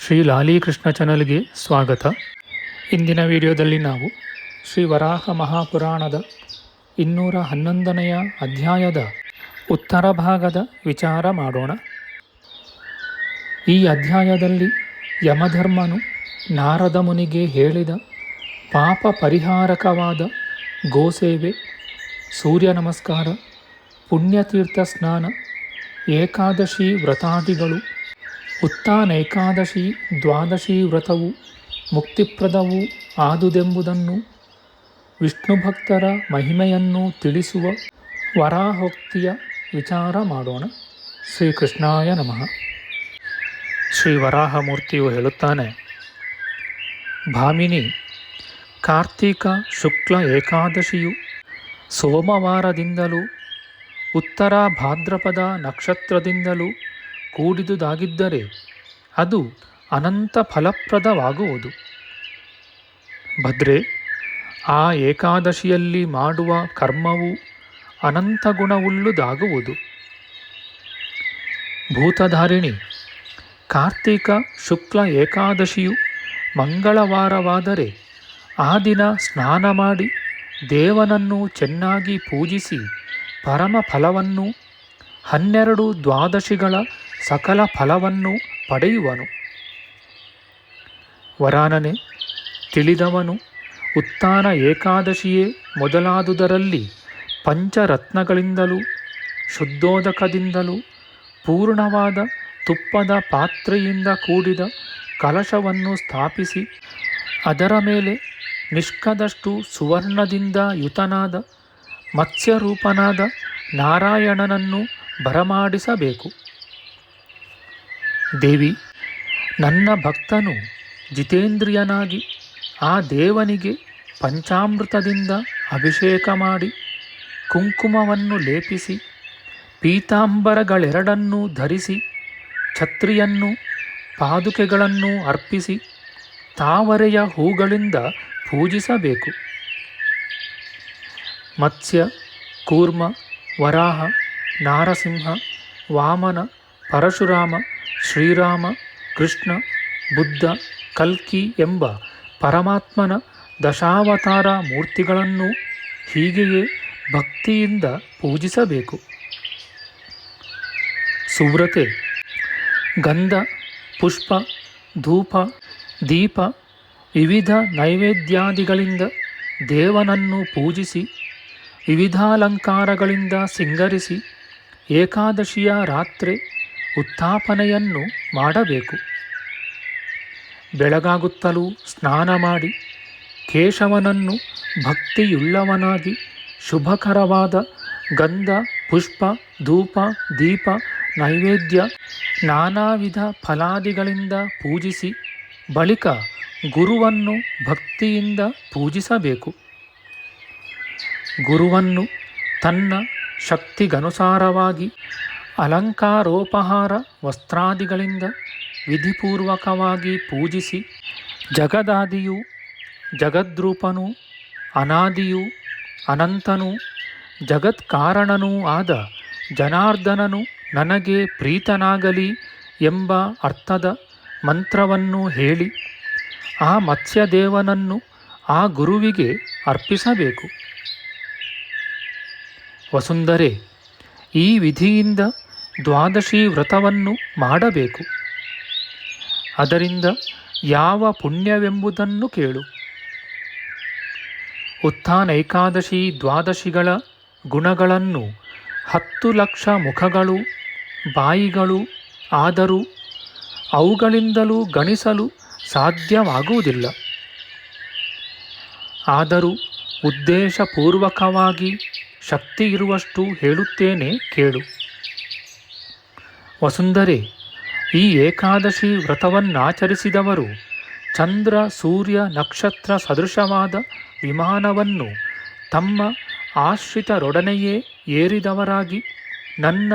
ಶ್ರೀ ಲಾಲೀಕೃಷ್ಣ ಚಾನಲ್ಗೆ ಸ್ವಾಗತ. ಇಂದಿನ ವಿಡಿಯೋದಲ್ಲಿ ನಾವು ಶ್ರೀ ವರಾಹ ಮಹಾಪುರಾಣದ ಇನ್ನೂರ ಹನ್ನೊಂದನೆಯ ಅಧ್ಯಾಯದ ಉತ್ತರ ಭಾಗದ ವಿಚಾರ ಮಾಡೋಣ. ಈ ಅಧ್ಯಾಯದಲ್ಲಿ ಯಮಧರ್ಮನು ನಾರದ ಮುನಿಗೆ ಹೇಳಿದ ಪಾಪ ಪರಿಹಾರಕವಾದ ಗೋಸೇವೆ, ಸೂರ್ಯ ನಮಸ್ಕಾರ, ಪುಣ್ಯತೀರ್ಥ ಸ್ನಾನ, ಏಕಾದಶಿ ವ್ರತಾದಿಗಳು ಉತ್ತಾನೈಕಾದಶಿ ದ್ವಾದಶಿ ವ್ರತವು ಮುಕ್ತಿಪ್ರದವು ಆದುದೆಂಬುದನ್ನು ವಿಷ್ಣು ಭಕ್ತರ ಮಹಿಮೆಯನ್ನು ತಿಳಿಸುವ ವರಾಹೋಕ್ತಿಯ ವಿಚಾರ ಮಾಡೋಣ. ಶ್ರೀಕೃಷ್ಣಾಯ ನಮಃ. ಶ್ರೀ ವರಾಹಮೂರ್ತಿಯು ಹೇಳುತ್ತಾನೆ, ಭಾಮಿನಿ, ಕಾರ್ತೀಕ ಶುಕ್ಲ ಏಕಾದಶಿಯು ಸೋಮವಾರದಿಂದಲೂ, ಉತ್ತರ ಭಾದ್ರಪದ ನಕ್ಷತ್ರದಿಂದಲೂ ಕೂಡಿದುದಾಗಿದ್ದರೆ ಅದು ಅನಂತ ಫಲಪ್ರದವಾಗುವುದು. ಭದ್ರೆ, ಆ ಏಕಾದಶಿಯಲ್ಲಿ ಮಾಡುವ ಕರ್ಮವು ಅನಂತ ಗುಣವುಳ್ಳುದಾಗುವುದು. ಭೂತಧಾರಿಣಿ, ಕಾರ್ತಿಕ ಶುಕ್ಲ ಏಕಾದಶಿಯು ಮಂಗಳವಾರವಾದರೆ ಆ ದಿನ ಸ್ನಾನ ಮಾಡಿ ದೇವನನ್ನು ಚೆನ್ನಾಗಿ ಪೂಜಿಸಿ ಪರಮ ಫಲವನ್ನು ಹನ್ನೆರಡು ದ್ವಾದಶಿಗಳ ಸಕಲ ಫಲವನ್ನು ಪಡೆಯುವನು. ವರಾನನೆ ತಿಳಿದವನು ಉತ್ಥಾನ ಏಕಾದಶಿಯೇ ಮೊದಲಾದುದರಲ್ಲಿ ಪಂಚರತ್ನಗಳಿಂದಲೂ, ಶುದ್ಧೋದಕದಿಂದಲೂ, ಪೂರ್ಣವಾದ ತುಪ್ಪದ ಪಾತ್ರೆಯಿಂದ ಕೂಡಿದ ಕಲಶವನ್ನು ಸ್ಥಾಪಿಸಿ ಅದರ ಮೇಲೆ ನಿಷ್ಕದಷ್ಟು ಸುವರ್ಣದಿಂದ ಯುತನಾದ ಮತ್ಸ್ಯರೂಪನಾದ ನಾರಾಯಣನನ್ನು ಬರಮಾಡಿಸಬೇಕು ದೇವಿ, ನನ್ನ ಭಕ್ತನು ಜಿತೇಂದ್ರಿಯನಾಗಿ ಆ ದೇವನಿಗೆ ಪಂಚಾಮೃತದಿಂದ ಅಭಿಷೇಕ ಮಾಡಿ ಕುಂಕುಮವನ್ನು ಲೇಪಿಸಿ, ಪೀತಾಂಬರಗಳೆರಡನ್ನೂ ಧರಿಸಿ, ಛತ್ರಿಯನ್ನು ಪಾದುಕೆಗಳನ್ನು ಅರ್ಪಿಸಿ ತಾವರೆಯ ಹೂಗಳಿಂದ ಪೂಜಿಸಬೇಕು. ಮತ್ಸ್ಯ, ಕೂರ್ಮ, ವರಾಹ, ನಾರಸಿಂಹ, ವಾಮನ, ಪರಶುರಾಮ ಶ್ರೀರಾಮ, ಕೃಷ್ಣ, ಬುದ್ಧ, ಕಲ್ಕಿ ಎಂಬ ಪರಮಾತ್ಮನ ದಶಾವತಾರ ಮೂರ್ತಿಗಳನ್ನು ಹೀಗೆಯೇ ಭಕ್ತಿಯಿಂದ ಪೂಜಿಸಬೇಕು. ಸುವ್ರತೆ, ಗಂಧ, ಪುಷ್ಪ, ಧೂಪ, ದೀಪ ವಿವಿಧ ನೈವೇದ್ಯಾದಿಗಳಿಂದ ದೇವನನ್ನು ಪೂಜಿಸಿ, ವಿವಿಧಾಲಂಕಾರಗಳಿಂದ ಸಿಂಗರಿಸಿ, ಏಕಾದಶಿಯ ರಾತ್ರಿ ಉತ್ಥಾಪನೆಯನ್ನು ಮಾಡಬೇಕು. ಬೆಳಗಾಗುತ್ತಲೂ ಸ್ನಾನ ಮಾಡಿ, ಕೇಶವನನ್ನು ಭಕ್ತಿಯುಳ್ಳವನಾಗಿ, ಶುಭಕರವಾದ ಗಂಧ, ಪುಷ್ಪ, ಧೂಪ, ದೀಪ, ನೈವೇದ್ಯ ನಾನಾ ವಿಧ ಫಲಾದಿಗಳಿಂದ ಪೂಜಿಸಿ, ಬಳಿಕ ಗುರುವನ್ನು ಭಕ್ತಿಯಿಂದ ಪೂಜಿಸಬೇಕು. ಗುರುವನ್ನು ತನ್ನ ಶಕ್ತಿಗನುಸಾರವಾಗಿ ಅಲಂಕಾರೋಪಹಾರ ವಸ್ತ್ರಾದಿಗಳಿಂದ ವಿಧಿಪೂರ್ವಕವಾಗಿ ಪೂಜಿಸಿ ಜಗದಾದಿಯು, ಜಗದ್ರೂಪನೂ, ಅನಾದಿಯೂ, ಅನಂತನೂ, ಜಗತ್ಕಾರಣನೂ ಆದ ಜನಾರ್ದನನು ನನಗೆ ಪ್ರೀತನಾಗಲಿ ಎಂಬ ಅರ್ಥದ ಮಂತ್ರವನ್ನು ಹೇಳಿ ಆ ಮತ್ಸ್ಯದೇವನನ್ನು ಆ ಗುರುವಿಗೆ ಅರ್ಪಿಸಬೇಕು. ವಸುಂಧರೆ, ಈ ವಿಧಿಯಿಂದ ದ್ವಾದಶಿ ವ್ರತವನ್ನು ಮಾಡಬೇಕು. ಅದರಿಂದ ಯಾವ ಪುಣ್ಯವೆಂಬುದನ್ನು ಕೇಳು. ಉತ್ಥಾನ ಏಕಾದಶಿ ದ್ವಾದಶಿಗಳ ಗುಣಗಳನ್ನು ಹತ್ತು ಲಕ್ಷ ಮುಖಗಳು, ಬಾಯಿಗಳು ಆದರೂ ಅವುಗಳಿಂದಲೂ ಗಣಿಸಲು ಸಾಧ್ಯವಾಗುವುದಿಲ್ಲ. ಆದರೂ ಉದ್ದೇಶಪೂರ್ವಕವಾಗಿ ಶಕ್ತಿ ಇರುವಷ್ಟು ಹೇಳುತ್ತೇನೆ ಕೇಳು. ವಸುಂಧರೆ, ಈ ಏಕಾದಶಿ ವ್ರತವನ್ನಾಚರಿಸಿದವರು ಚಂದ್ರ, ಸೂರ್ಯ, ನಕ್ಷತ್ರ ಸದೃಶವಾದ ವಿಮಾನವನ್ನು ತಮ್ಮ ಆಶ್ರಿತರೊಡನೆಯೇ ಏರಿದವರಾಗಿ ನನ್ನ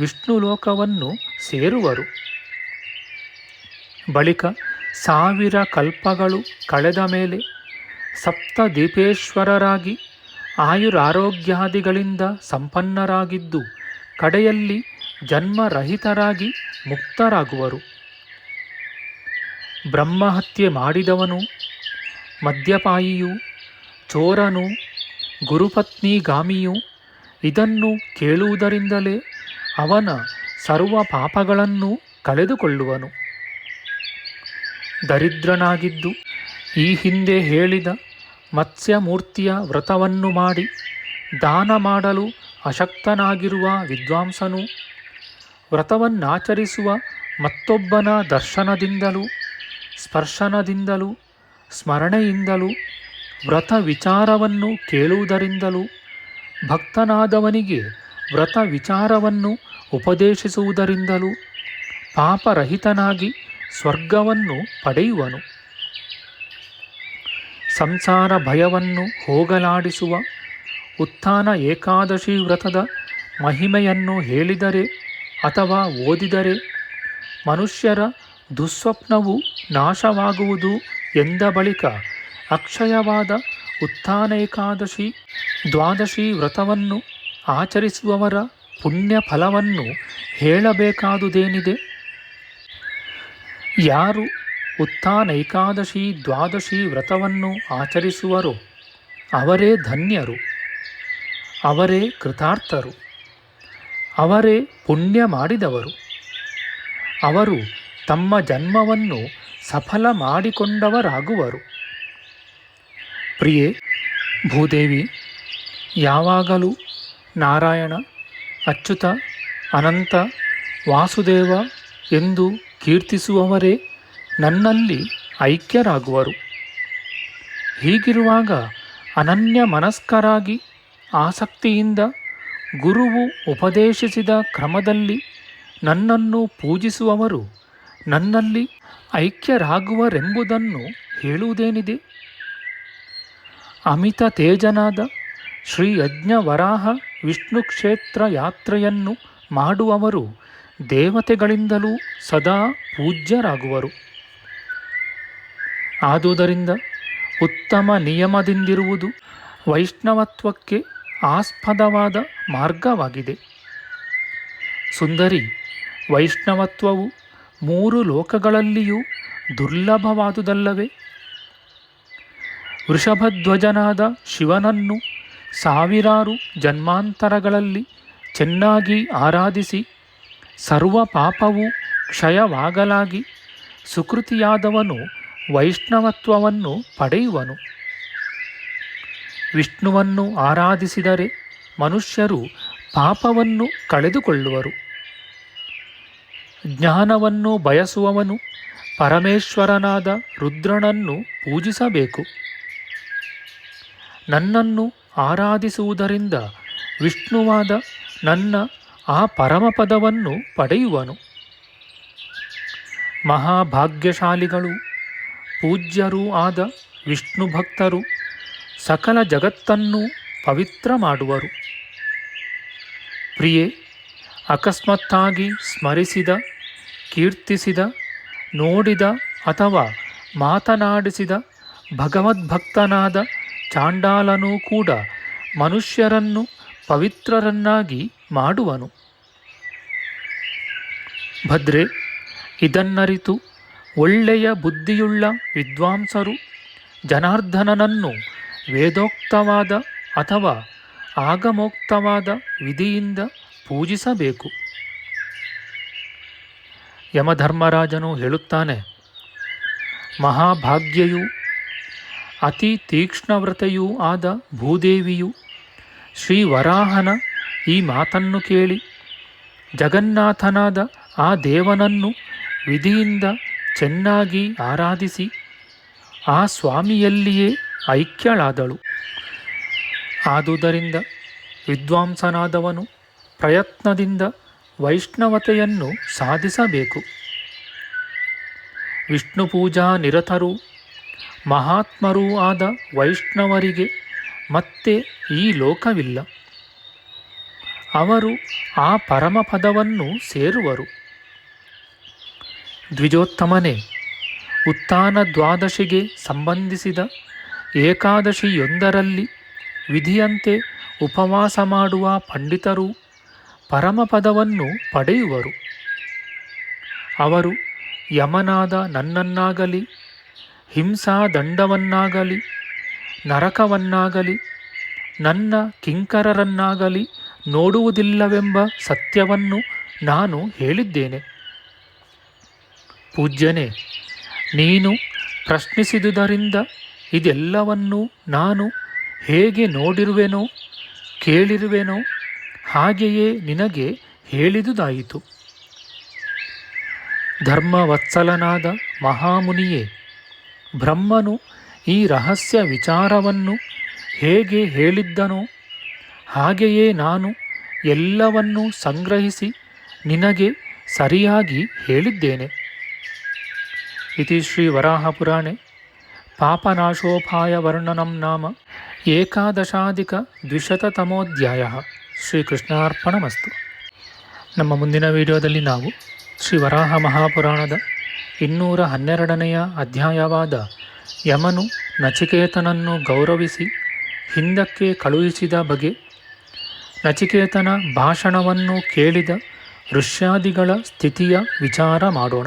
ವಿಷ್ಣು ಲೋಕವನ್ನು ಸೇರುವರು. ಬಳಿಕ ಸಾವಿರ ಕಲ್ಪಗಳು ಕಳೆದ ಮೇಲೆ ಸಪ್ತದೀಪೇಶ್ವರರಾಗಿ ಆಯುರಾರೋಗ್ಯಾದಿಗಳಿಂದ ಸಂಪನ್ನರಾಗಿದ್ದು ಕಡೆಯಲ್ಲಿ ಜನ್ಮರಹಿತರಾಗಿ ಮುಕ್ತರಾಗುವರು. ಬ್ರಹ್ಮಹತ್ಯೆ ಮಾಡಿದವನು, ಮದ್ಯಪಾಯಿಯು, ಚೋರನು, ಗುರುಪತ್ನಿಗಾಮಿಯು ಇದನ್ನು ಕೇಳುವುದರಿಂದಲೇ ಅವನ ಸರ್ವ ಪಾಪಗಳನ್ನು ಕಳೆದುಕೊಳ್ಳುವನು. ದರಿದ್ರನಾಗಿದ್ದು ಈ ಹಿಂದೆ ಹೇಳಿದ ಮತ್ಸ್ಯಮೂರ್ತಿಯ ವ್ರತವನ್ನು ಮಾಡಿ ದಾನ ಮಾಡಲು ಅಶಕ್ತನಾಗಿರುವ ವಿದ್ವಾಂಸನು ವ್ರತವನ್ನಾಚರಿಸುವ ಮತ್ತೊಬ್ಬನ ದರ್ಶನದಿಂದಲೂ, ಸ್ಪರ್ಶನದಿಂದಲೂ, ಸ್ಮರಣೆಯಿಂದಲೂ ವ್ರತ ವಿಚಾರವನ್ನು ಕೇಳುವುದರಿಂದಲೂ, ಭಕ್ತನಾದವನಿಗೆ ವ್ರತ ವಿಚಾರವನ್ನು ಉಪದೇಶಿಸುವುದರಿಂದಲೂ ಪಾಪರಹಿತನಾಗಿ ಸ್ವರ್ಗವನ್ನು ಪಡೆಯುವನು. ಸಂಸಾರ ಭಯವನ್ನು ಹೋಗಲಾಡಿಸುವ ಉತ್ಥಾನ ಏಕಾದಶಿ ವ್ರತದ ಮಹಿಮೆಯನ್ನು ಹೇಳಿದರೆ ಅಥವಾ ಓದಿದರೆ? ಮನುಷ್ಯರ ದುಸ್ವಪ್ನವು ನಾಶವಾಗುವುದು ಎಂದ ಬಳಿಕ ಅಕ್ಷಯವಾದ ಉತ್ಥಾನೇಕಾದಶಿ, ದ್ವಾದಶಿ ವ್ರತವನ್ನು ಆಚರಿಸುವವರ ಪುಣ್ಯ ಫಲವನ್ನು ಹೇಳಬೇಕಾದುದೇನಿದೆ? ಯಾರು ಉತ್ಥಾನೈಕಾದಶಿ, ದ್ವಾದಶಿ ವ್ರತವನ್ನು ಆಚರಿಸುವರೋ ಅವರೇ ಧನ್ಯರು, ಅವರೇ ಕೃತಾರ್ಥರು. ಅವರೇ ಪುಣ್ಯ ಮಾಡಿದವರು. ಅವರು ತಮ್ಮ ಜನ್ಮವನ್ನು ಸಫಲ ಮಾಡಿಕೊಂಡವರಾಗುವರು. ಪ್ರಿಯೆ, ಭೂದೇವಿ, ಯಾವಾಗಲೂ ನಾರಾಯಣ, ಅಚ್ಯುತ, ಅನಂತ, ವಾಸುದೇವ ಎಂದು ಕೀರ್ತಿಸುವವರೇ ನನ್ನಲ್ಲಿ ಐಕ್ಯರಾಗುವರು. ಹೀಗಿರುವಾಗ ಅನನ್ಯ ಮನಸ್ಕರಾಗಿ ಆಸಕ್ತಿಯಿಂದ ಗುರುವು ಉಪದೇಶಿಸಿದ ಕ್ರಮದಲ್ಲಿ ನನ್ನನ್ನು ಪೂಜಿಸುವವರು ನನ್ನಲ್ಲಿ ಐಕ್ಯರಾಗುವರೆಂಬುದನ್ನು ಹೇಳುವುದೇನಿದೆ? ಅಮಿತ ತೇಜನಾದ ಶ್ರೀ ಯಜ್ಞವರಾಹ ವಿಷ್ಣು ಕ್ಷೇತ್ರ ಯಾತ್ರೆಯನ್ನು ಮಾಡುವವರು ದೇವತೆಗಳಿಂದಲೂ ಸದಾ ಪೂಜ್ಯರಾಗುವರು. ಆದುದರಿಂದ ಉತ್ತಮ ನಿಯಮದಿಂದಿರುವುದು ವೈಷ್ಣವತ್ವಕ್ಕೆ ಆಸ್ಪದವಾದ ಮಾರ್ಗವಾಗಿದೆ. ಸುಂದರಿ, ವೈಷ್ಣವತ್ವವು ಮೂರು ಲೋಕಗಳಲ್ಲಿಯೂ ದುರ್ಲಭವಾದುದಲ್ಲವೇ? ವೃಷಭಧ್ವಜನಾದ ಶಿವನನ್ನು ಸಾವಿರಾರು ಜನ್ಮಾಂತರಗಳಲ್ಲಿ ಚೆನ್ನಾಗಿ ಆರಾಧಿಸಿ, ಸರ್ವ ಪಾಪವೂ ಕ್ಷಯವಾಗಲಾಗಿ ಸುಕೃತಿಯಾದವನು ವೈಷ್ಣವತ್ವವನ್ನು ಪಡೆಯುವನು. ವಿಷ್ಣುವನ್ನು ಆರಾಧಿಸಿದರೆ ಮನುಷ್ಯರು ಪಾಪವನ್ನು ಕಳೆದುಕೊಳ್ಳುವರು. ಜ್ಞಾನವನ್ನು ಬಯಸುವವನು ಪರಮೇಶ್ವರನಾದ ರುದ್ರನನ್ನು ಪೂಜಿಸಬೇಕು. ನನ್ನನ್ನು ಆರಾಧಿಸುವುದರಿಂದ ವಿಷ್ಣುವಾದ ನನ್ನ ಆ ಪರಮಪದವನ್ನು ಪಡೆಯುವನು. ಮಹಾಭಾಗ್ಯಶಾಲಿಗಳು, ಪೂಜ್ಯರೂ ಆದ ವಿಷ್ಣು ಭಕ್ತರು ಸಕಲ ಜಗತ್ತನ್ನು ಪವಿತ್ರ ಮಾಡುವರು ಪ್ರಿಯೆ, ಅಕಸ್ಮಾತ್ತಾಗಿ ಸ್ಮರಿಸಿದ, ಕೀರ್ತಿಸಿದ, ನೋಡಿದ ಅಥವಾ ಮಾತನಾಡಿಸಿದ ಭಗವದ್ಭಕ್ತನಾದ ಚಾಂಡಾಲನೂ ಕೂಡ ಮನುಷ್ಯರನ್ನು ಪವಿತ್ರರನ್ನಾಗಿ ಮಾಡುವನು. ಭದ್ರೆ, ಇದನ್ನರಿತು ಒಳ್ಳೆಯ ಬುದ್ಧಿಯುಳ್ಳ ವಿದ್ವಾಂಸರು ಜನಾರ್ದನನನ್ನು ವೇದೋಕ್ತವಾದ ಅಥವಾ ಆಗಮೋಕ್ತವಾದ ವಿಧಿಯಿಂದ ಪೂಜಿಸಬೇಕು. ಯಮಧರ್ಮರಾಜನು ಹೇಳುತ್ತಾನೆ, ಮಹಾಭಾಗ್ಯಯೂ, ಅತಿ ತೀಕ್ಷ್ಣವ್ರತೆಯೂ ಆದ ಭೂದೇವಿಯು ಶ್ರೀ ವರಾಹನ ಈ ಮಾತನ್ನು ಕೇಳಿ, ಜಗನ್ನಾಥನಾದ ಆ ದೇವನನ್ನು ವಿಧಿಯಿಂದ ಚೆನ್ನಾಗಿ ಆರಾಧಿಸಿ, ಆ ಸ್ವಾಮಿಯಲ್ಲಿಯೇ ಐಕ್ಯಳಾದಳು. ಆದುದರಿಂದ ವಿದ್ವಾಂಸನಾದವನು ಪ್ರಯತ್ನದಿಂದ ವೈಷ್ಣವತೆಯನ್ನು ಸಾಧಿಸಬೇಕು. ವಿಷ್ಣು ಪೂಜಾ ನಿರತರೂ, ಮಹಾತ್ಮರೂ ಆದ ವೈಷ್ಣವರಿಗೆ ಮತ್ತೆ ಈ ಲೋಕವಿಲ್ಲ. ಅವರು ಆ ಪರಮಪದವನ್ನು ಸೇರುವರು. ದ್ವಿಜೋತ್ತಮನೇ, ಉತ್ಥಾನ ದ್ವಾದಶಿಗೆ ಸಂಬಂಧಿಸಿದ ಏಕಾದಶಿಯೊಂದರಲ್ಲಿ ವಿಧಿಯಂತೆ ಉಪವಾಸ ಮಾಡುವ ಪಂಡಿತರು ಪರಮಪದವನ್ನು ಪಡೆಯುವರು. ಅವರು ಯಮನಾದ ನನ್ನನ್ನಾಗಲಿ, ಹಿಂಸಾದಂಡವನ್ನಾಗಲಿ, ನರಕವನ್ನಾಗಲಿ, ನನ್ನ ಕಿಂಕರರನ್ನಾಗಲಿ ನೋಡುವುದಿಲ್ಲವೆಂಬ ಸತ್ಯವನ್ನು ನಾನು ಹೇಳಿದ್ದೇನೆ. ಪೂಜ್ಯನೇ, ನೀನು ಪ್ರಶ್ನಿಸಿದುದರಿಂದ ಇದೆಲ್ಲವನ್ನೂ ನಾನು ಹೇಗೆ ನೋಡಿರುವೆನೋ, ಕೇಳಿರುವೆನೋ, ಹಾಗೆಯೇ ನಿನಗೆ ಹೇಳಿದುದಾಯಿತು. ಧರ್ಮವತ್ಸಲನಾದ ಮಹಾಮುನಿಯೇ, ಬ್ರಹ್ಮನು ಈ ರಹಸ್ಯ ವಿಚಾರವನ್ನು ಹೇಗೆ ಹೇಳಿದ್ದನೋ, ಹಾಗೆಯೇ ನಾನು ಎಲ್ಲವನ್ನೂ ಸಂಗ್ರಹಿಸಿ ನಿನಗೆ ಸರಿಯಾಗಿ ಹೇಳಿದ್ದೇನೆ. ಇತಿ ಶ್ರೀ ವರಾಹಪುರಾಣೆ ಪಾಪನಾಶೋಪಾಯ ವರ್ಣನಂ ನಾಮ ಏಕಾದಶಾಧಿಕ ದ್ವಿಶತತಮೋಧ್ಯಾಯ. ಶ್ರೀಕೃಷ್ಣಾರ್ಪಣಮಸ್ತು. ನಮ್ಮ ಮುಂದಿನ ವಿಡಿಯೋದಲ್ಲಿ ನಾವು ಶ್ರೀ ವರಾಹ ಮಹಾಪುರಾಣದ ಇನ್ನೂರ ಹನ್ನೆರಡನೆಯ ಅಧ್ಯಾಯವಾದ ಯಮನು ನಚಿಕೇತನನ್ನು ಗೌರವಿಸಿ ಹಿಂದಕ್ಕೆ ಕಳುಹಿಸಿದ ಬಗೆ ನಚಿಕೇತನ ಭಾಷಣವನ್ನು ಕೇಳಿದ ಋಷ್ಯಾದಿಗಳ ಸ್ಥಿತಿಯ ವಿಚಾರ ಮಾಡೋಣ.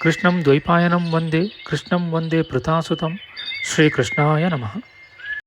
ಕೃಷ್ಣಂ ದ್ವೈಪಾಯನಂ ವಂದೇ ಕೃಷ್ಣಂ ವಂದೇ ಪೃಥಾಸುತಂ ಶ್ರೀಕೃಷ್ಣಾಯ ನಮಃ